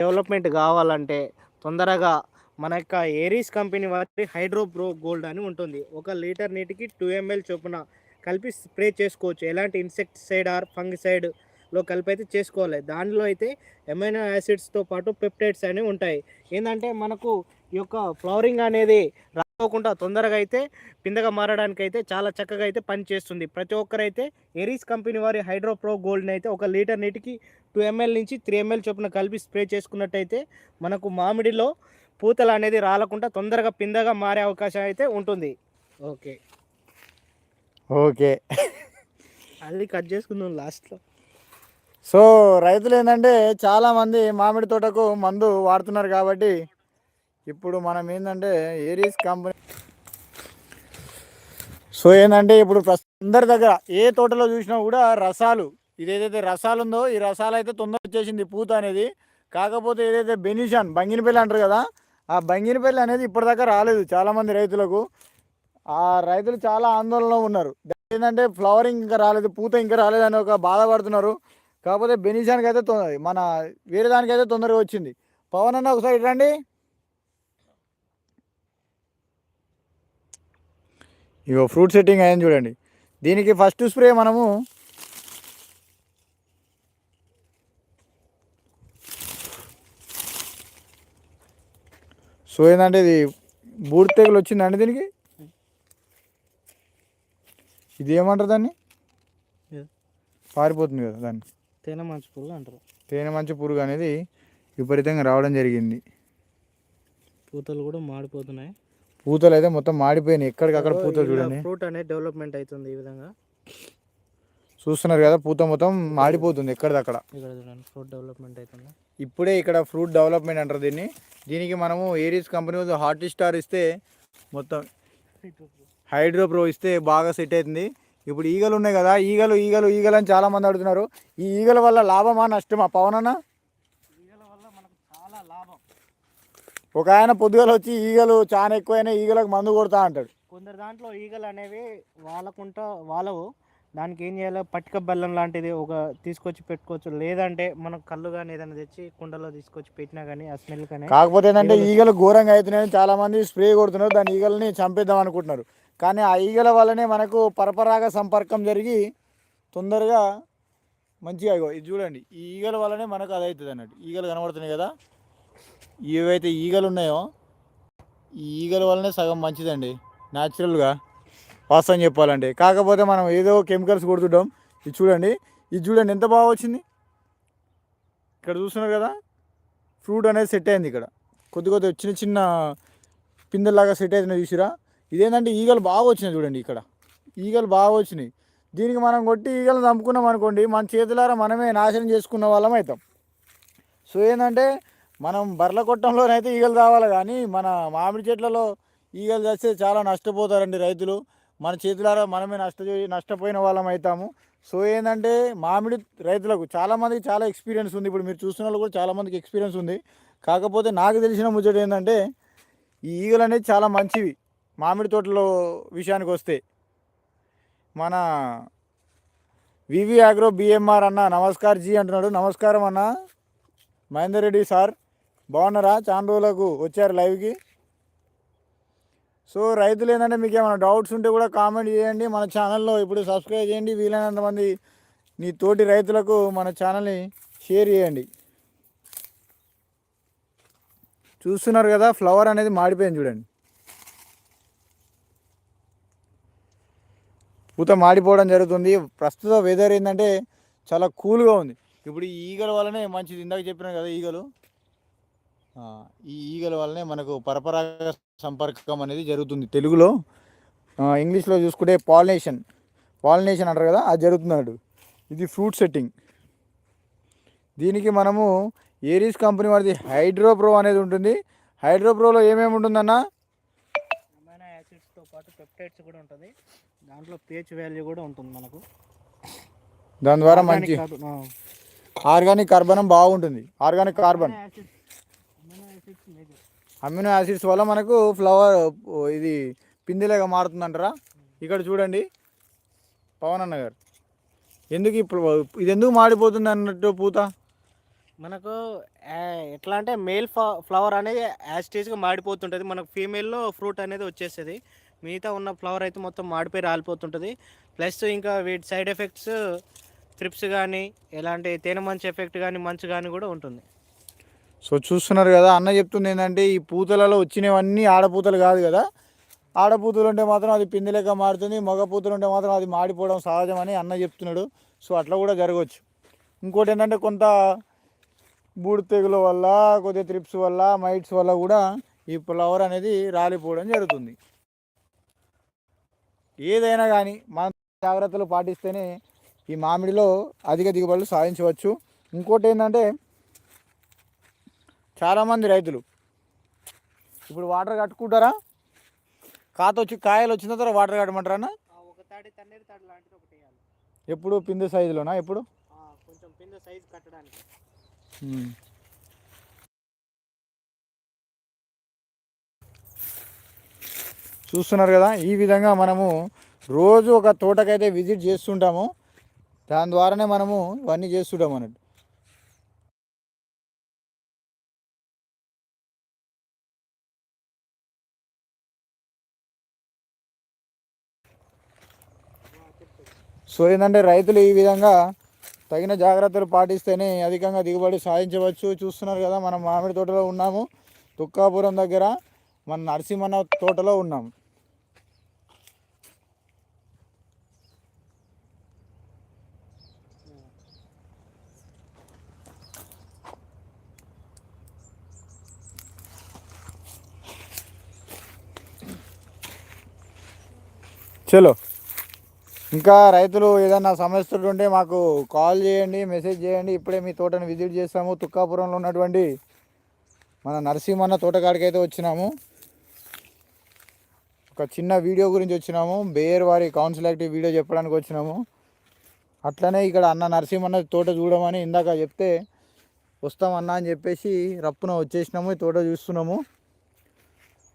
Development కావాలంటే తొందరగా మన యొక్క ఏరీస్ కంపెనీ వారి హైడ్రో ప్రో గోల్డ్ అని ఉంటుంది. ఒక లీటర్ నీటికి టూ ఎంఎల్ చొప్పున కలిపి స్ప్రే చేసుకోవచ్చు. ఎలాంటి ఇన్సెక్టిసైడ్ ఆర్ ఫంగిసైడ్లో కలిపి అయితే చేసుకోవాలి. దానిలో అయితే ఎమైనో యాసిడ్స్తో పాటు పెప్టైడ్స్ అనేవి ఉంటాయి. ఏంటంటే మనకు ఈ యొక్క ఫ్లవరింగ్ అనేది రాకోకుండా తొందరగా అయితే పిందగా మారడానికి అయితే చాలా చక్కగా అయితే పనిచేస్తుంది ప్రతి ఒక్కరైతే ఎరీస్ కంపెనీ వారి హైడ్రో ప్రో గోల్డ్ని అయితే ఒక లీటర్ నీటికి టూ ఎంఎల్ నుంచి త్రీ ఎంఎల్ చొప్పున కలిపి స్ప్రే చేసుకున్నట్టయితే మనకు మామిడిలో పూతలు అనేది రాలకుండా తొందరగా పిందగా మారే అవకాశం అయితే ఉంటుంది. ఓకే. ఓకే. అది కట్ చేసుకుందాం లాస్ట్లో. సో రైతులు ఏంటంటే చాలామంది మామిడి తోటకు మందు వాడుతున్నారు కాబట్టి ఇప్పుడు మనం ఏంటంటే ఏరీస్ కంపెనీ సో ఏంటంటే ఇప్పుడు అందరి దగ్గర ఏ తోటలో చూసినా కూడా రసాలు ఇదేదైతే రసాలు ఉందో ఈ రసాలు అయితే తొందర వచ్చేసింది పూత అనేది. కాకపోతే ఏదైతే బెనిషన్ బంగినపల్లి అంటారు కదా ఆ బంగినపల్లి అనేది ఇప్పటిదాకా రాలేదు చాలామంది రైతులకు. ఆ రైతులు చాలా ఆందోళనలో ఉన్నారు. ఏంటంటే ఫ్లవరింగ్ ఇంకా రాలేదు పూత ఇంకా రాలేదు అని ఒక బాధపడుతున్నారు కాకపోతే బెనిషానికి అయితే తొందర మన వేరే దానికైతే తొందరగా వచ్చింది. పవన్ అన్న ఒకసారి రండి. ఇగో ఫ్రూట్ సెట్టింగ్ అయింది చూడండి. దీనికి ఫస్ట్ స్ప్రే మనము సో ఏంటంటే ఇది బూడిద తెగులు వచ్చిందండి దీనికి? ఇది ఏమంటారు దాన్ని? పారిపోతుంది కదా దాన్ని. తేనె మంచి పుల్ల అంటారు. తేనె మంచి పురుగు అనేది విపరీతంగా రావడం జరిగింది. పూతలు కూడా మాడిపోతున్నాయి. పూతలు అయితే మొత్తం మాడిపోయినాయి. ఎక్కడికక్కడ పూతలు చూడండి. ఫ్రూట్ అనేది డెవలప్మెంట్ అవుతుంది ఈ విధంగా. చూస్తున్నారు కదా పూత మొత్తం మాడిపోతుంది ఎక్కడిదక్కడ. ఇక్కడ చూడండి ఫ్రూట్ డెవలప్మెంట్ అవుతుంది. ఇప్పుడే ఇక్కడ ఫ్రూట్ డెవలప్మెంట్ అంటారు దీన్ని. దీనికి మనము ఏరీస్ కంపెనీ హాట్ స్టార్ ఇస్తే మొత్తం హైడ్రో ప్రో ఇస్తే బాగా సెట్ అవుతుంది. ఇప్పుడు ఈగలు ఉన్నాయి కదా ఈగలు ఈగలు ఈగలు అని చాలా మంది అడుగుతున్నారు. ఈ ఈగల వల్ల లాభమా నష్టమా? పవన్ అన్న ఈగల వల్ల మనకు చాలా లాభం ఒక ఆయన పొద్దుగల వచ్చి ఈగలు చాలా ఎక్కువైనా ఈగలకు మందు కొడతా అంటాడు. కొందరు దాంట్లో ఈగలు అనేవి వాళ్ళకుంటా వాళ్ళవు దానికి ఏం చేయాలి పట్టిక బెల్లం లాంటిది ఒక తీసుకొచ్చి పెట్టుకోవచ్చు. లేదంటే మనం కళ్ళు కానీ ఏదైనా తెచ్చి కుండలో తీసుకొచ్చి పెట్టినా కానీ ఆ స్మెల్ కానీ కాకపోతే ఏంటంటే ఈగలు ఘోరంగా అవుతున్నాయని చాలా మంది స్ప్రే కొడుతున్నారు. దాని ఈగలని చంపేద్దాం అనుకుంటున్నారు. కానీ ఆ ఈగల వల్లనే మనకు పరపరాగ సంపర్కం జరిగి తొందరగా మంచిగా ఇది చూడండి. ఈ ఈగల వల్లనే మనకు అది అవుతుంది అన్నట్టు ఈగలు కనబడుతున్నాయి కదా. ఏవైతే ఈగలు ఉన్నాయో ఈ ఈగల వల్లనే సగం మంచిదండి. న్యాచురల్గా వాస్తవం చెప్పాలంటే. కాకపోతే మనం ఏదో కెమికల్స్ కొడుతుంటాం. ఇది చూడండి. ఇది చూడండి. ఎంత బాగా వచ్చింది? ఇక్కడ చూస్తున్నారు కదా? ఫ్రూట్ అనేది సెట్ అయింది ఇక్కడ. కొద్ది కొద్ది చిన్న చిన్న పిందెల్లాగా సెట్ అవుతున్నాయి చూసిరా? ఇదేంటంటే ఈగలు బాగా వచ్చినాయి చూడండి ఇక్కడ. ఈగలు బాగా వచ్చినాయి. దీనికి మనం కొట్టి ఈగలు చంపుకున్నాం అనుకోండి మన చేతులారా మనమే నాశనం చేసుకున్న వాళ్ళం అవుతాం. సో ఏంటంటే మనం బర్ల కొట్టంలోనైతే ఈగలు రావాలి కానీ మన మామిడి చెట్లలో ఈగలు చేస్తే చాలా నష్టపోతారండి రైతులు. మన చేతులారా మనమే నష్ట నష్టపోయిన వాళ్ళం అవుతాము సో ఏంటంటే మామిడి రైతులకు చాలామందికి చాలా ఎక్స్పీరియన్స్ ఉంది. ఇప్పుడు మీరు చూస్తున్న వాళ్ళు కూడా చాలామందికి ఎక్స్పీరియన్స్ ఉంది. కాకపోతే నాకు తెలిసిన ముచ్చట ఏంటంటే ఈ ఈగలు అనేది చాలా మంచివి మామిడి తోటలో విషయానికి వస్తే. మన వివి అగ్రో బిఎంఆర్ అన్న నమస్కార్ జీ అంటున్నాడు. నమస్కారం అన్న. మహేందర్ రెడ్డి సార్. బాగున్నారా? చాలా రోజులకు వచ్చారు లైవ్కి. సో రైతులు ఏంటంటే మీకు ఏమైనా డౌట్స్ ఉంటే కూడా కామెంట్ చేయండి. మన ఛానల్లో ఇప్పుడు సబ్స్క్రైబ్ చేయండి. వీలైనంత మంది నీ తోటి రైతులకు మన ఛానల్ని షేర్ చేయండి. చూస్తున్నారు కదా ఫ్లవర్ అనేది మాడిపోయింది చూడండి. పూత మాడిపోవడం జరుగుతుంది. ప్రస్తుత వెదర్ ఏంటంటే చాలా కూల్గా ఉంది. ఇప్పుడు ఈ ఈగల వల్లనే మంచిది. ఇందాక చెప్పినాను కదా ఈగలు. ఈ ఈగల వల్లనే మనకు పరపరాగ సంపర్కం అనేది జరుగుతుంది తెలుగులో. ఇంగ్లీష్లో చూసుకుంటే పాలినేషన్. పాలినేషన్ అంటారు కదా అది జరుగుతున్నాడు. ఇది ఫ్రూట్ సెట్టింగ్. దీనికి మనము ఏరీస్ కంపెనీ వాడిది హైడ్రో ప్రో అనేది ఉంటుంది. హైడ్రో ప్రోలో ఏమేమి ఉంటుందన్న? అమైనో యాసిడ్స్తో పాటు పెప్టైడ్స్ కూడా ఉంటుంది. దాంట్లో పేచ్ వాల్యూ కూడా ఉంటుంది మనకు. దాని ద్వారా మంచి. ఆర్గానిక్ కార్బనం బాగుంటుంది. Organic carbon. అమైనో యాసిడ్స్ వల్ల మనకు ఫ్లవర్ ఇది పిందెలాగా మారుతుందంటారా? ఇక్కడ చూడండి పవన్ అన్న గారు. ఎందుకు ఇప్పుడు ఇది ఎందుకు మాడిపోతుంది అన్నట్టు పూత? మనకు ఎట్లా అంటే మేల్ ఫ్లవర్ అనేది యాస్టేజ్గా మాడిపోతుంటుంది. మనకు ఫీమేల్లో ఫ్రూట్ అనేది వచ్చేస్తుంది. మిగతా ఉన్న ఫ్లవర్ అయితే మొత్తం మాడిపోయి రాలిపోతుంటుంది. ప్లస్ ఇంకా వీటి సైడ్ ఎఫెక్ట్స్ త్రిప్స్ కానీ ఎలాంటి తేనె మంచి ఎఫెక్ట్ కానీ మంచు కానీ కూడా ఉంటుంది. సో చూస్తున్నారు కదా అన్న చెప్తుంది ఏంటంటే ఈ పూతలలో వచ్చినవన్నీ ఆడపూతలు కాదు కదా. ఆడపూతలు ఉంటే మాత్రం అది పిందిలేక లెక్క మారుతుంది మగ పూతలు ఉంటే మాత్రం అది మాడిపోవడం సహజమని అన్న చెప్తున్నాడు. సో అట్లా కూడా జరగవచ్చు. ఇంకోటి ఏంటంటే కొంత బూడి తెగుల వల్ల కొద్దిగా త్రిప్స్ వల్ల మైట్స్ వల్ల కూడా ఈ ఫ్లవర్ అనేది రాలిపోవడం జరుగుతుంది. ఏదైనా కానీ మన జాగ్రత్తలు పాటిస్తేనే ఈ మామిడిలో అధిక దిగుబడులు సాధించవచ్చు. ఇంకోటి ఏంటంటే చాలామంది రైతులు. ఇప్పుడు వాటర్ కట్టుకుంటారా? కాత వచ్చి కాయలు వచ్చిన తర్వాత వాటర్ కట్టమంటారా? అన్న ఎప్పుడు? పిండి సైజులోనా ఎప్పుడు? కొంచెం సైజ్ కట్టడానికి. చూస్తున్నారు కదా ఈ విధంగా మనము రోజు ఒక తోటకైతే విజిట్ చేస్తుంటాము. దాని ద్వారానే మనము ఇవన్నీ చేస్తుంటాం అన్నట్టు సో ఏంటంటే రైతులు ఈ విధంగా తగిన జాగ్రత్తలు పాటిస్తేనే అధికంగా దిగుబడి సాధించవచ్చు. చూస్తున్నారు కదా మనం మామిడి తోటలో ఉన్నాము. తుక్కాపురం దగ్గర మన నరసింహన్న తోటలో ఉన్నాం. చలో. ఇంకా రైతులు ఏదైనా సమస్యలు ఉంటే మాకు కాల్ చేయండి మెసేజ్ చేయండి. ఇప్పుడే మీ తోటను విజిట్ చేస్తాము. తుక్కాపురంలో ఉన్నటువంటి మన నరసింహన్న తోటకాడికి అయితే వచ్చినాము. ఒక చిన్న వీడియో గురించి వచ్చినాము. బేర్ వారి కౌన్సిల్ యాక్టివ్ వీడియో చెప్పడానికి వచ్చినాము. అట్లనే ఇక్కడ అన్న నరసింహన్న తోట చూడమని ఇందాక చెప్తే వస్తామన్నా అని చెప్పేసి రప్పున వచ్చేసినాము. ఈ తోట చూస్తున్నాము.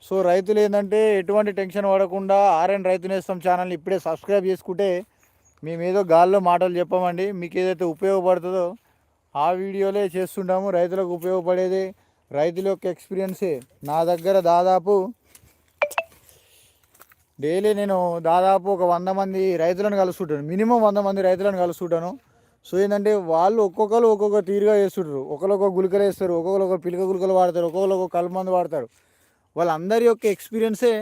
సో రైతులు ఏంటంటే ఎటువంటి టెన్షన్ పడకుండా ఆర్ఎన్ రైతు నేస్తం ఛానల్ని ఇప్పుడే సబ్స్క్రైబ్ చేసుకుంటే మేము ఏదో గాల్లో మాటలు చెప్పమండి మీకు ఏదైతే ఉపయోగపడుతుందో ఆ వీడియోలే చేస్తుంటాము. రైతులకు ఉపయోగపడేది రైతుల యొక్క ఎక్స్పీరియన్సే. నా దగ్గర దాదాపు డైలీ నేను దాదాపు ఒక వంద మంది రైతులను కలుస్తుంటాను. మినిమం వంద మంది రైతులను కలుస్తుంటాను. సో ఏంటంటే వాళ్ళు ఒక్కొక్కరు ఒక్కొక్క తీరుగా చేస్తుంటారు. ఒకరు ఒక్కొక్క గులికలు వేస్తారు ఒక్కొక్కరు ఒక పిలక గుళికలు వాడతారు ఒక్కొక్కరు ఒక కలుపు మందు వాడతారు. వాళ్ళందరి యొక్క ఎక్స్పీరియన్సే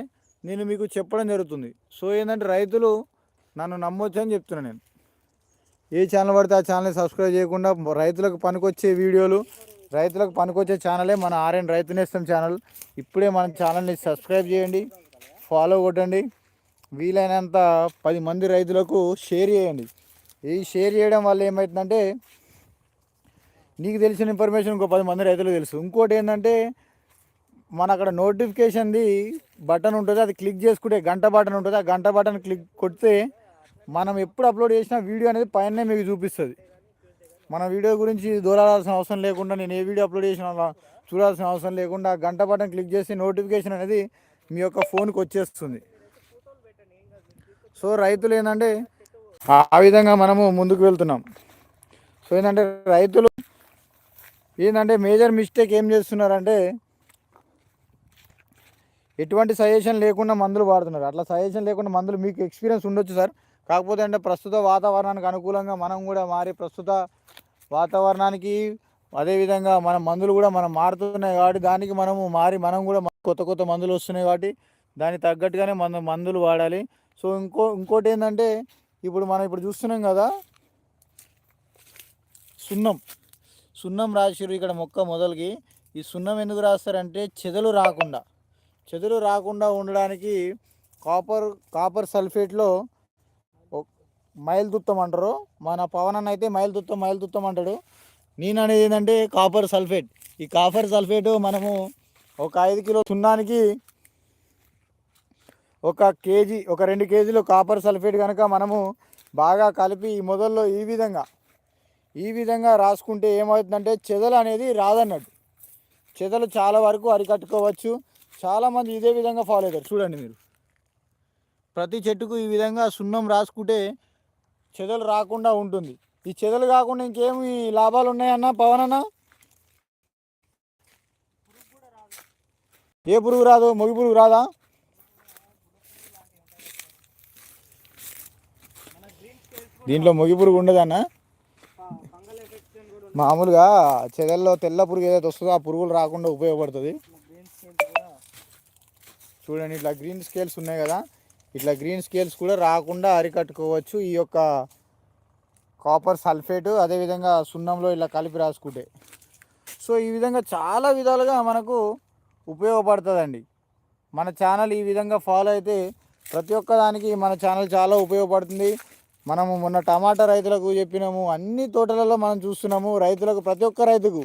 నేను మీకు చెప్పడం జరుగుతుంది. సో ఏంటంటే రైతులు నన్ను నమ్మొచ్చు అని చెప్తున్నాను నేను. ఏ ఛానల్ పడితే ఆ ఛానల్ని సబ్స్క్రైబ్ చేయకుండా రైతులకు పనికొచ్చే వీడియోలు రైతులకు పనికొచ్చే ఛానలే మన ఆర్ఎన్ రైతు నేస్తం ఛానల్. ఇప్పుడే మన ఛానల్ని సబ్స్క్రైబ్ చేయండి ఫాలో కొట్టండి వీలైనంత పది మంది రైతులకు షేర్ చేయండి. ఈ షేర్ చేయడం వల్ల ఏమవుతుందంటే నీకు తెలిసిన ఇన్ఫర్మేషన్ ఇంకో పది మంది రైతులకు తెలుసు. ఇంకోటి ఏంటంటే మన అక్కడ నోటిఫికేషన్ది బటన్ ఉంటుంది అది క్లిక్ చేసుకుంటే గంట బటన్ ఉంటుంది. ఆ గంట బటన్ క్లిక్ కొడితే మనం ఎప్పుడు అప్లోడ్ చేసిన వీడియో అనేది పైన మీకు చూపిస్తుంది. మన వీడియో గురించి దూరాల్సిన అవసరం లేకుండా నేను ఏ వీడియో అప్లోడ్ చేసినా చూడాల్సిన అవసరం లేకుండా గంట బటన్ క్లిక్ చేసి నోటిఫికేషన్ అనేది మీ యొక్క ఫోన్కి వచ్చేస్తుంది. సో రైతులు ఏంటంటే ఆ- ఆ విధంగా మనము ముందుకు వెళ్తున్నాం. సో ఏంటంటే రైతులు ఏంటంటే మేజర్ మిస్టేక్ ఏం చేస్తున్నారంటే ఎటువంటి సజెషన్ లేకుండా మందులు వాడుతున్నారు. అట్లా సజెషన్ లేకుండా మందులు మీకు ఎక్స్పీరియన్స్ ఉండొచ్చు సార్. కాకపోతే అంటే ప్రస్తుత వాతావరణానికి అనుకూలంగా మనం కూడా మారి ప్రస్తుత వాతావరణానికి అదేవిధంగా మన మందులు కూడా మనం మారుతున్నాయి కాబట్టి దానికి మనము మారి మనం కూడా కొత్త కొత్త మందులు వస్తున్నాయి కాబట్టి దానికి తగ్గట్టుగానే మన మందులు వాడాలి. సో ఇంకో ఇంకోటి ఏంటంటే ఇప్పుడు మనం ఇప్పుడు చూస్తున్నాం కదా సున్నం. సున్నం రాసిరు ఇక్కడ మొక్క మొదలకి. ఈ సున్నం ఎందుకు రాస్తారంటే చెదలు రాకుండా. చెదలు రాకుండా ఉండడానికి కాపర్ కాపర్ సల్ఫేట్లో మైల్దుత్తం అంటారు. మన పవన్ అన్న అయితే మైల్ మైల్దుత్తం మైల్ అంటాడు. నేను అనేది ఏంటంటే కాపర్ సల్ఫేట్. ఈ కాపర్ సల్ఫేట్ మనము ఒక ఐదు కిలో సున్నానికి ఒక కేజీ ఒక రెండు కేజీలు కాపర్ సల్ఫేట్ కనుక మనము బాగా కలిపి ఈ మొదల్లో ఈ విధంగా ఈ విధంగా రాసుకుంటే ఏమవుతుందంటే చెదలు అనేది రాదన్నట్టు. చెదలు చాలా వరకు అరికట్టుకోవచ్చు. చాలామంది ఇదే విధంగా ఫాలో అవుతారు చూడండి మీరు. ప్రతి చెట్టుకు ఈ విధంగా సున్నం రాసుకుంటే చెదలు రాకుండా ఉంటుంది. ఈ చెదలు కాకుండా ఇంకేమి లాభాలు ఉన్నాయన్నా పవన్ అన్న ఏ పురుగు రాదు? మొగి పురుగు రాదా? దీంట్లో మొగి పురుగు ఉండదన్న? మామూలుగా చెదల్లో తెల్ల పురుగు ఏదైతే వస్తుందో ఆ పురుగులు రాకుండా ఉపయోగపడుతుంది. చూడండి ఇట్లా గ్రీన్ స్కేల్స్ ఉన్నాయి కదా. ఇట్లా గ్రీన్ స్కేల్స్ కూడా రాకుండా అరికట్టుకోవచ్చు. ఈ యొక్క కాపర్ సల్ఫేట్ అదేవిధంగా సున్నంలో ఇలా కలిపి రాసుకుంటే. సో ఈ విధంగా చాలా విధాలుగా మనకు ఉపయోగపడుతుందండి. మన ఛానల్ ఈ విధంగా ఫాలో అయితే ప్రతి ఒక్క దానికి మన ఛానల్ చాలా ఉపయోగపడుతుంది. మనము మొన్న టమాటా రైతులకు చెప్పినాము. అన్ని తోటలలో మనం చూస్తున్నాము. రైతులకు ప్రతి ఒక్క రైతుకు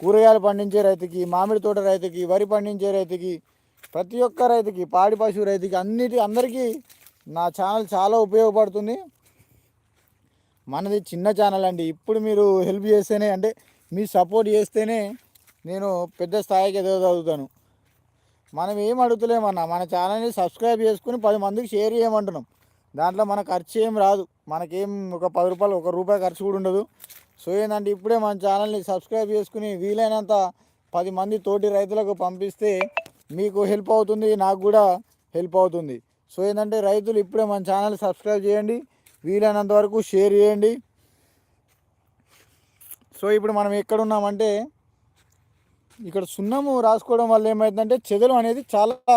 కూరగాయలు పండించే రైతుకి మామిడి తోట రైతుకి వరి పండించే రైతుకి ప్రతి ఒక్క రైతుకి పాడి పశువు రైతుకి అన్నిటి అందరికీ నా ఛానల్ చాలా ఉపయోగపడుతుంది. మనది చిన్న ఛానల్ అండి. ఇప్పుడు మీరు హెల్ప్ చేస్తేనే అంటే మీ సపోర్ట్ చేస్తేనే నేను పెద్ద స్థాయికి ఎదగలుగుతాను మనం ఏం అడుగుతలేమన్నా మన ఛానల్ని సబ్స్క్రైబ్ చేసుకుని పది మందికి షేర్ చేయమంటున్నాం. దాంట్లో మన ఖర్చు ఏం రాదు. మనకేం ఒక పది రూపాయలు ఒక రూపాయి ఖర్చు కూడా ఉండదు. సో ఏంటంటే ఇప్పుడే మన ఛానల్ని సబ్స్క్రైబ్ చేసుకుని వీలైనంత పది మంది తోటి రైతులకు పంపిస్తే మీకు హెల్ప్ అవుతుంది నాకు కూడా హెల్ప్ అవుతుంది. సో ఏంటంటే రైతులు ఇప్పుడే మన ఛానల్ సబ్స్క్రైబ్ చేయండి వీలైనంత వరకు షేర్ చేయండి. సో ఇప్పుడు మనం ఎక్కడున్నామంటే ఇక్కడ సున్నము రాసుకోవడం వల్ల ఏమవుతుందంటే చెదలు అనేది చాలా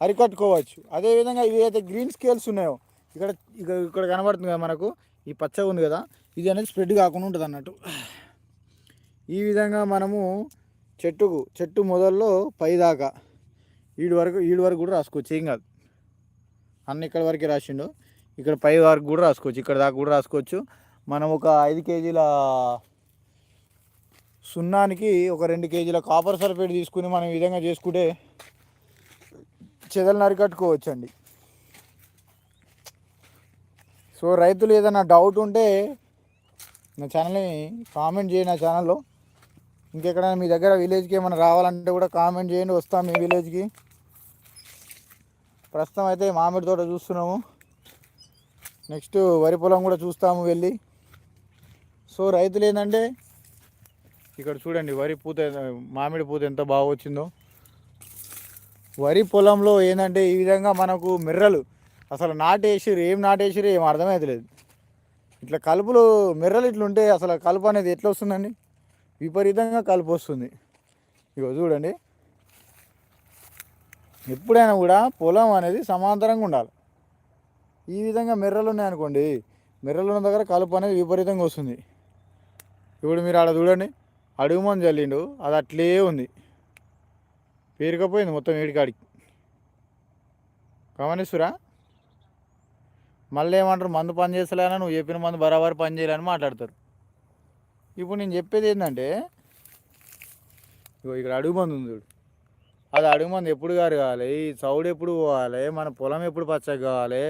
అరికట్టుకోవచ్చు. అదేవిధంగా ఇవి అయితే గ్రీన్ స్కేల్స్ ఉన్నాయో ఇక్కడ ఇక్కడ ఇక్కడ కనబడుతుంది కదా మనకు ఈ పచ్చగా ఉంది కదా ఇది అనేది స్ప్రెడ్ కాకుండా ఉంటుంది అన్నట్టు. ఈ విధంగా మనము చెట్టుకు చెట్టు మొదల్లో పైదాకా ఈడు వరకు ఈడు వరకు కూడా రాసుకోవచ్చు. ఏం కాదు. అన్న ఇక్కడ వరకే రాసిండు. ఇక్కడ పై వరకు కూడా రాసుకోవచ్చు. ఇక్కడ దాకా కూడా రాసుకోవచ్చు. మనం ఒక ఐదు కేజీల సున్నానికి ఒక రెండు కేజీల కాపర్ సల్ఫేట్ తీసుకుని మనం ఈ విధంగా చేసుకుంటే చెదలు నరికట్టుకోవచ్చండి. సో రైతులు ఏదైనా డౌట్ ఉంటే నా ఛానల్ని కామెంట్ చేయండి నా ఛానల్లో ఇంకెక్కడైనా మీ దగ్గర విలేజ్కి ఏమైనా రావాలంటే కూడా కామెంట్ చేయండి. వస్తాం మీ విలేజ్కి ప్రస్తుతం అయితే మామిడి తోట చూస్తున్నాము. నెక్స్ట్ వరి పొలం కూడా చూస్తాము వెళ్ళి. సో రైతులు ఏంటంటే ఇక్కడ చూడండి వరి పూత మామిడి పూత ఎంత బాగా వచ్చిందో. వరి పొలంలో ఏంటంటే ఈ విధంగా మనకు మిర్రలు అసలు నాటేసిరు ఏం నాటేసిరు ఏం అర్థమవుతలేదు ఇట్లా కలుపులు మిర్రలు ఇట్లుంటే అసలు కలుపు అనేది ఎట్లా వస్తుందండి? విపరీతంగా కలుపు వస్తుంది. ఇగో చూడండి. ఎప్పుడైనా కూడా పొలం అనేది సమాంతరంగా ఉండాలి. ఈ విధంగా మిర్రలు ఉన్నాయనుకోండి మిర్రలు ఉన్న దగ్గర కలుపు అనేది విపరీతంగా వస్తుంది. ఇప్పుడు మీరు ఆడ చూడండి అడుగు మంది చల్లిండు అది అట్లే ఉంది. పేరుకపోయింది మొత్తం ఏడికాడికి గమనిస్తురా? మళ్ళీ ఏమంటారు మందు పని చేస్తలేనా నువ్వు చెప్పిన మందు బరాబర్ పని చేయాలని మాట్లాడతారు. ఇప్పుడు నేను చెప్పేది ఏంటంటే ఇగో ఇక్కడ అడుగు మంది ఉంది చూడు. అది అడుగు మంది ఎప్పుడు గారు కావాలి? ఈ చౌడు ఎప్పుడు పోవాలి? మన పొలం ఎప్పుడు పచ్చగా కావాలి?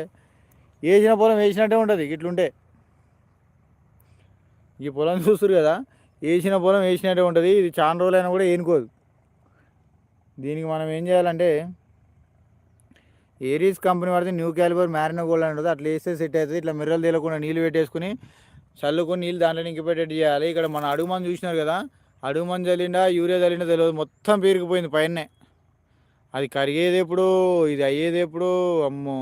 వేసిన పొలం వేసినట్టే ఉంటుంది ఇట్లుంటే. ఈ పొలం చూస్తారు కదా వేసిన పొలం వేసినట్టే ఉంటుంది ఇది చాలా రోజులైనా కూడా ఏనుకోదు. దీనికి మనం ఏం చేయాలంటే ఏరీస్ కంపెనీ వాడితే న్యూ క్యాలిబర్ మ్యారినో గోల్డ్ ఉంటుంది అట్లా వేస్తే సెట్ అవుతుంది ఇట్లా మిర్రలు తేలకుండా నీళ్ళు పెట్టేసుకుని చల్లుకొని నీళ్ళు దాంట్లో ఇంకిపెట్టేట్టు చేయాలి. ఇక్కడ మన అడుగు మంది చూసినారు కదా అడుగు మంది చల్లిండా యూరియా చల్లిండా తెలియదు మొత్తం పేరుకుపోయింది పైనే అది కరిగేది ఎప్పుడు ఇది అయ్యేది ఎప్పుడు అమ్మో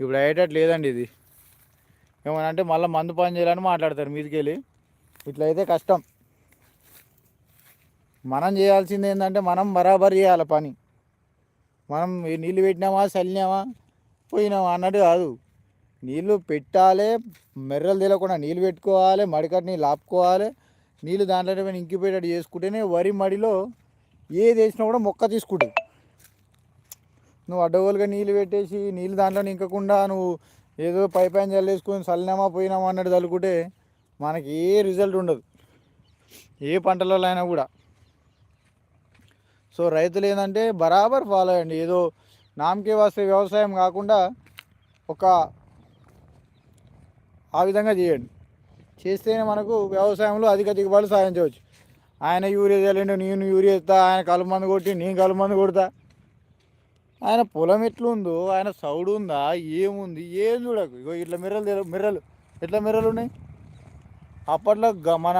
ఇప్పుడు అయ్యేటట్టు లేదండి ఇది. ఏమనంటే మళ్ళీ మందు పని చేయాలని మాట్లాడతారు మీదికెళ్ళి. ఇట్లా అయితే కష్టం. మనం చేయాల్సింది ఏంటంటే మనం బరాబర్ చేయాలి పని. మనం నీళ్ళు పెట్టినామా చల్లినామా పోయినామా అన్నట్టు కాదు. నీళ్ళు పెట్టాలి మెర్రలు తెలియకుండా నీళ్ళు పెట్టుకోవాలి మడికట్టు నీళ్ళు ఆపుకోవాలి నీళ్ళు దాంట్లో ఇంకిపోయేటట్టు చేసుకుంటేనే వరి మడిలో ఏది వేసినా కూడా మొక్క తీసుకుంటుంది. నువ్వు అడ్డగోలుగా నీళ్ళు పెట్టేసి నీళ్ళు దాంట్లో ఇంకకుండా నువ్వు ఏదో పై పైన చల్లేసుకొని చల్లినామా పోయినామా అన్నట్టు చల్లుకుంటే మనకి ఏ రిజల్ట్ ఉండదు. ఏ పంటలలో అయినా కూడా. సో రైతులు ఏంటంటే బరాబర్ ఫాలో అయ్యండి. ఏదో నామకే వస్తే వ్యవసాయం కాకుండా ఒక ఆ విధంగా చేయండి. చేస్తేనే మనకు వ్యవసాయంలో అధిక దిగుబడులు సాధించవచ్చు. ఆయన యూరియా చల్లిండు నేను యూరియా ఇస్తా ఆయన కలుపు మందు కొట్టి నేను కలుపు మందు కొడతా. ఆయన పొలం ఎట్లుందో ఆయన సౌడు ఉందా ఏముంది ఏం చూడకు. ఇగో ఇట్లా మిర్రలు మిర్రలు. ఎట్లా మిర్రలు ఉన్నాయి? అప్పట్లో గ- మన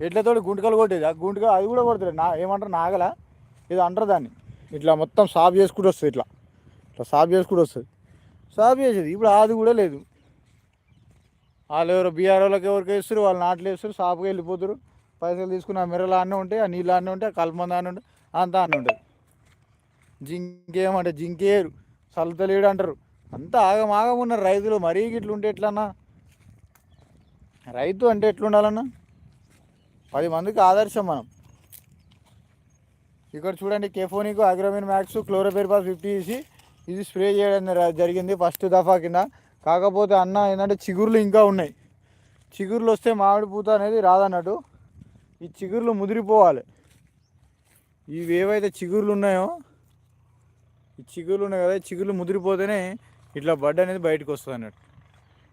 ఎట్లతోటి గుంటకలు కొట్టేది. ఆ గుంటక అది కూడా కొడతారు నా ఏమంటారు? నాగల? ఇది అంటారు దాన్ని. ఇట్లా మొత్తం సాఫ్ చేసుకుంటూ వస్తుంది ఇట్లా. ఇట్లా సాఫ్ చేసుకుంటూ వస్తుంది. సాఫ్ చేసేది. ఇప్పుడు అది కూడా లేదు. వాళ్ళు ఎవరో బీఆర్ వాళ్ళకి ఎవరికి వేస్తారు వాళ్ళు నాట్లు వేస్తారు సాఫ్గా వెళ్ళిపోతారు పైసలు తీసుకుని ఆ మిర్రలు అన్నీ ఉంటాయి ఆ నీళ్ళు అన్నీ ఉంటాయి ఆ కలమంద అన్నీ ఉంటాయి అంతా అన్నీ ఉంటుంది జింకేమంటే జింకేరు. సలతలేడు అంటారు అంతా ఆగమాగం ఆగం ఉన్నారు రైతులు మరీ గిట్లు ఉంటే ఎట్లన్నా? రైతు అంటే ఎట్లుండాలన్నా? పది మందికి ఆదర్శం మనం. ఇక్కడ చూడండి కెఫోనిక్ అగ్రమిన్ మ్యాక్స్ క్లోరోపెరిపాస్ ఫిఫ్టీ ఇసి ఇది స్ప్రే చేయడం జరిగింది ఫస్ట్ దఫా కింద. కాకపోతే అన్న ఏంటంటే చిగుర్లు ఇంకా ఉన్నాయి. చిగుర్లు వస్తే మామిడి పూత అనేది రాదన్నట్టు. ఈ చిగుర్లు ముదిరిపోవాలి. ఇవి ఏవైతే చిగుర్లు ఉన్నాయో ఈ చిగులు ఉన్నాయి కదా చిగులు ముదిరిపోతేనే ఇట్లా బడ్ అనేది బయటకు వస్తుంది అన్నట్టు.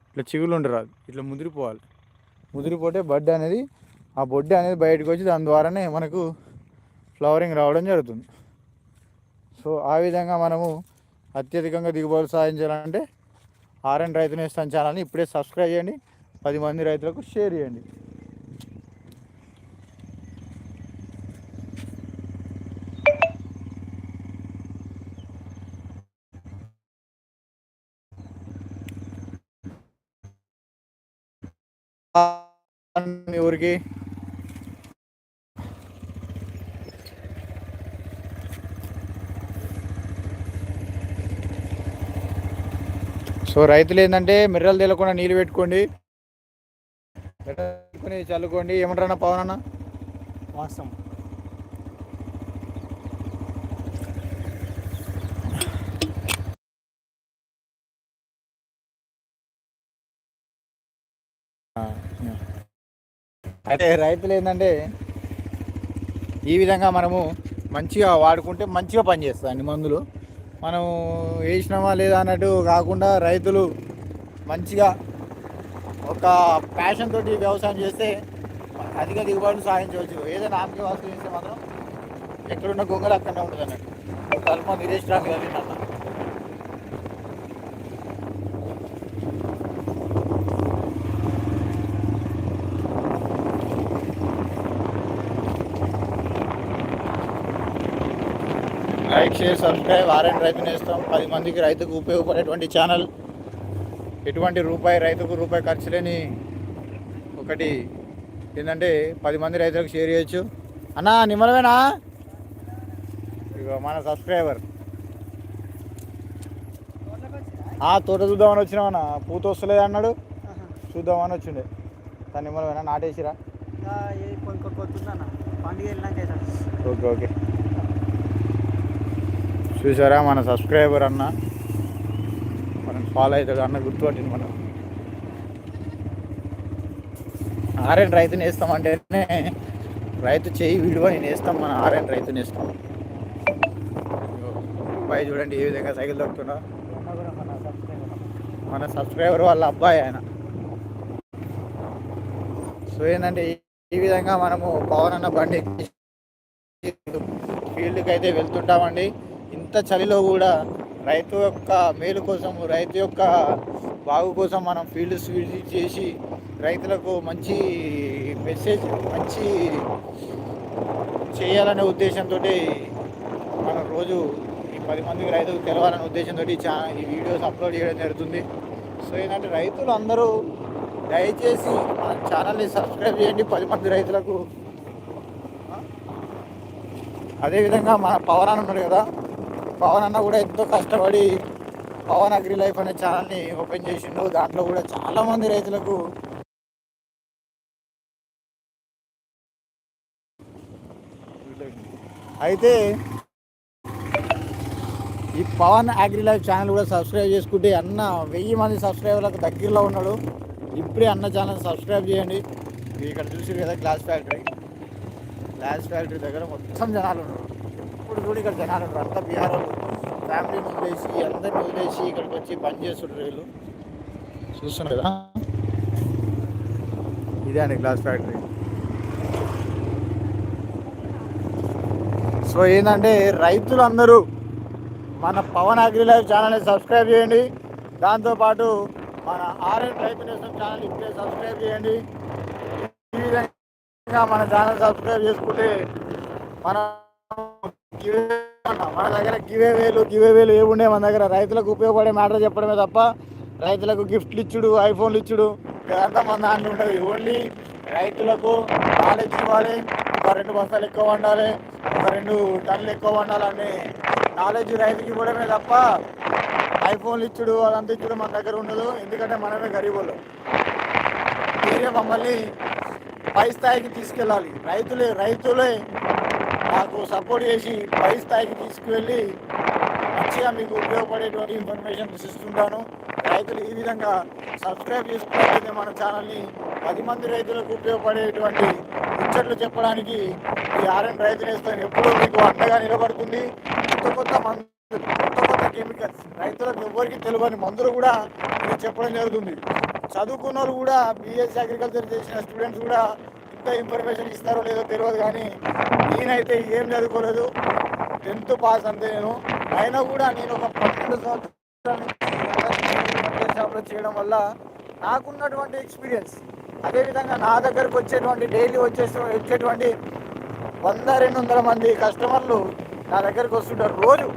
ఇట్లా చిగులు ఉండరాదు ఇట్లా ముదిరిపోవాలి. ముదిరిపోతే బడ్ అనేది ఆ బొడ్డు అనేది బయటకు వచ్చి దాని ద్వారానే మనకు ఫ్లవరింగ్ రావడం జరుగుతుంది. సో ఆ విధంగా మనము అత్యధికంగా దిగుబడులు సాధించాలంటే ఆర్ఎన్ రైతు నేస్తాను ఛానల్ని ఇప్పుడే సబ్స్క్రైబ్ చేయండి. పది మంది రైతులకు షేర్ చేయండి. మీ ఊరికి సో రైతులు ఏంటంటే మిర్రలు తెలకుండా నీళ్ళు పెట్టుకోండి. పెట్టుకొని చల్లుకోండి. ఏమంటారన్నా పవన్ అన్న? వాస్తవం. అయితే రైతులు ఏంటంటే ఈ విధంగా మనము మంచిగా వాడుకుంటే మంచిగా పనిచేస్తుంది అన్ని మందులు. మనం వేసినామా లేదా అన్నట్టు కాకుండా రైతులు మంచిగా ఒక ప్యాషన్ తోటి వ్యవసాయం చేస్తే అధిక దిగుబడులు సాధించవచ్చు. ఏదైనా ఆమె వస్తువు చేస్తే మాత్రం ఎక్కడున్న గొంగలు అక్కడనే ఉంటుంది అన్నట్టు తలమ నిరేష్ రామ్ గారు షేర్ సబ్స్క్రైబ్ ఆర్ఎన్ రైతు నేస్తాం పది మందికి రైతుకు ఉపయోగపడేటువంటి ఛానల్. ఎటువంటి రూపాయి రైతుకు రూపాయి ఖర్చు లేని ఒకటి ఏంటంటే పది మంది రైతులకు షేర్ చేయొచ్చు. అన్నా నిమ్మలమేనా? ఇగో మన సబ్స్క్రైబర్. ఆ తోట చూద్దామని వచ్చినామన్నా పూత వస్తలేదు అన్నాడు. చూద్దామని వచ్చిండే. దాని నిమ్మలమేనా? నాటేసిరా? Okay okay. చూసారా మన సబ్స్క్రైబర్ అన్న? మనం ఫాలో అవుతాడు అన్న గుర్తుపట్టింది మనం ఆర్ఎన్ రైతుని వేస్తామంటేనే రైతు చేయి విలువ నేను వేస్తాం మన ఆర్ఎన్ రైతుని వేస్తాం. అబ్బాయి చూడండి ఏ విధంగా సైకిల్ దొక్కుతున్నా మన సబ్స్క్రైబర్ వాళ్ళ అబ్బాయి ఆయన. సో ఏంటంటే ఈ విధంగా మనము పవన్ అన్న బండి ఫీల్డ్కి అయితే వెళ్తుంటామండి. ఇంత చలిలో కూడా రైతు యొక్క మేలు కోసం రైతు యొక్క బాగు కోసం మనం ఫీల్డ్ విజిట్ చేసి రైతులకు మంచి మెసేజ్ మంచి చేయాలనే ఉద్దేశంతో మనం రోజు ఈ పది మందికి రైతులకు తెలవాలనే ఉద్దేశంతో చా ఈ వీడియోస్ అప్లోడ్ చేయడం జరుగుతుంది. సో ఏంటంటే రైతులు అందరూ దయచేసి మన ఛానల్ని సబ్స్క్రైబ్ చేయండి పది మంది రైతులకు. అదేవిధంగా మన పవరాన్ అన్న ఉన్నాడు కదా పవన్ అన్న కూడా ఎంతో కష్టపడి పవన్ అగ్రి లైఫ్ అనే ఛానల్ని ఓపెన్ చేసిండు. దాంట్లో కూడా చాలా మంది రైతులకు అయితే ఈ పవన్ అగ్రి లైఫ్ ఛానల్ కూడా సబ్స్క్రైబ్ చేసుకుంటే అన్న వెయ్యి మంది సబ్స్క్రైబర్లకు దగ్గరలో ఉన్నాడు. ఇప్పుడే అన్న ఛానల్ సబ్స్క్రైబ్ చేయండి. ఇక్కడ చూసారు కదా గ్లాస్ ఫ్యాక్టరీ. గ్లాస్ ఫ్యాక్టరీ దగ్గర మొత్తం జనాలు ఉన్నారు. ఇప్పుడు చూడు ఇక్కడ జనాలు ఉన్నారు. అంతా బీహార్ ఫ్యామిలీని వదిలేసి అందరిని వదిలేసి ఇక్కడికి వచ్చి పని చేస్తుండ్రు వీళ్ళు. చూస్తున్నారు కదా? ఇదే అండి గ్లాస్ ఫ్యాక్టరీ. సో ఏంటంటే రైతులందరూ మన పవన్ అగ్రి ఛానల్ని సబ్స్క్రైబ్ చేయండి. దాంతోపాటు మన ఆర్ఎన్ రైతు నేషన్ ఛానల్ ఇప్పుడే సబ్స్క్రైబ్ చేయండి. ఈ విధంగా మన ఛానల్ సబ్స్క్రైబ్ చేసుకుంటే మన గివే మన దగ్గర గివే వేలు గివే వేలు ఏముండే మన దగ్గర? రైతులకు ఉపయోగపడే మ్యాటర్ చెప్పడమే తప్ప రైతులకు గిఫ్ట్లు ఇచ్చుడు ఐఫోన్లు ఇచ్చుడు ఇదంతా మన దాంట్లో ఉండదు ఓన్లీ రైతులకు నాలెడ్జ్ ఇవ్వాలి ఒక రెండు బస్తాలు ఎక్కువ వండాలి. ఒక రెండు టన్నులు ఎక్కువ వండాలని నాలెడ్జ్ రైతుకి ఇవ్వడమే తప్ప ఐఫోన్లు ఇచ్చుడు అదంతా ఇచ్చుడు మన దగ్గర ఉండదు. ఎందుకంటే మనమే గరీబులు. మీరే మమ్మల్ని పై స్థాయికి తీసుకెళ్ళాలి. రైతులే రైతులే నాకు సపోర్ట్ చేసి పై స్థాయికి తీసుకువెళ్ళి మంచిగా మీకు ఉపయోగపడేటువంటి ఇన్ఫర్మేషన్ ఇస్తుంటాను రైతులు ఈ విధంగా సబ్స్క్రైబ్ చేసుకున్నట్లయితే మన ఛానల్ని పది మంది రైతులకు ఉపయోగపడేటువంటి ముచ్చట్లు చెప్పడానికి ఈ ఆర్ఎన్ రైతు నేస్తాను ఎప్పుడూ మీకు అండగా నిలబడుతుంది. కొత్త కొత్త మందు కొత్త కొత్త కెమికల్స్ రైతులకు ఎవరికి తెలియని మందులు కూడా మీకు చెప్పడం జరుగుతుంది. చదువుకున్న కూడా బిఎస్సీ అగ్రికల్చర్ చేసిన స్టూడెంట్స్ కూడా ఎంత ఇన్ఫర్మేషన్ ఇస్తారో లేదో తెలియదు కానీ నేనైతే ఏం చదువుకోలేదు. టెన్త్ పాస్ అంతే నేను. అయినా కూడా నేను ఒక పన్నెండు సంవత్సరాల షాప్లో చేయడం వల్ల నాకున్నటువంటి ఎక్స్పీరియన్స్ అదేవిధంగా నా దగ్గరకు వచ్చేటువంటి డైలీ వచ్చేసి వచ్చేటువంటి వంద రెండు వందల మంది కస్టమర్లు నా దగ్గరకు వస్తుంటారు. రోజు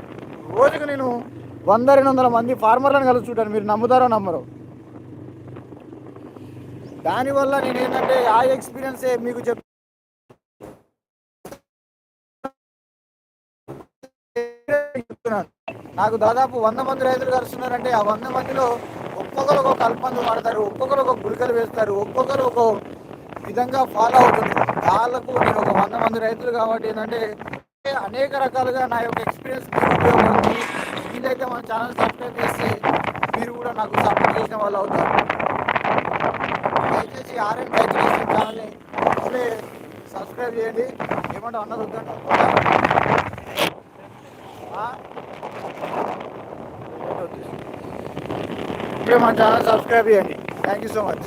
రోజుకు నేను వంద రెండు వందల మంది ఫార్మర్లను కలుస్తుంటాను. మీరు నమ్ముతారో నమ్మరు? దానివల్ల నేను ఏంటంటే ఆ ఎక్స్పీరియన్సే మీకు చెప్ చెప్తున్నాను. నాకు దాదాపు వంద మంది రైతులు కలుస్తున్నారంటే ఆ వంద మందిలో ఒక్కొక్కరు ఒక కల్పందు వాడతారు ఒక్కొక్కరు ఒక గుడికలు వేస్తారు ఒక్కొక్కరు ఒక విధంగా ఫాలో అవుతుంది వాళ్ళకు నేను ఒక వంద మంది రైతులు కాబట్టి ఏంటంటే అనేక రకాలుగా నా యొక్క ఎక్స్పీరియన్స్ మీకు ఉపయోగపడుతుంది. మీరైతే మన ఛానల్ సబ్స్క్రైబ్ చేస్తే మీరు కూడా నాకు సపోర్ట్ చేసిన వాళ్ళు అవుతారు. దయచేసి ఆర్ఎన్ రైతు నేస్తం ఛానల్ని ఇప్పుడే సబ్స్క్రైబ్ చేయండి. ఏమంటే అన్నది వద్దంటే ఇప్పుడే మన ఛానల్ సబ్స్క్రైబ్ చేయండి. Thank you so much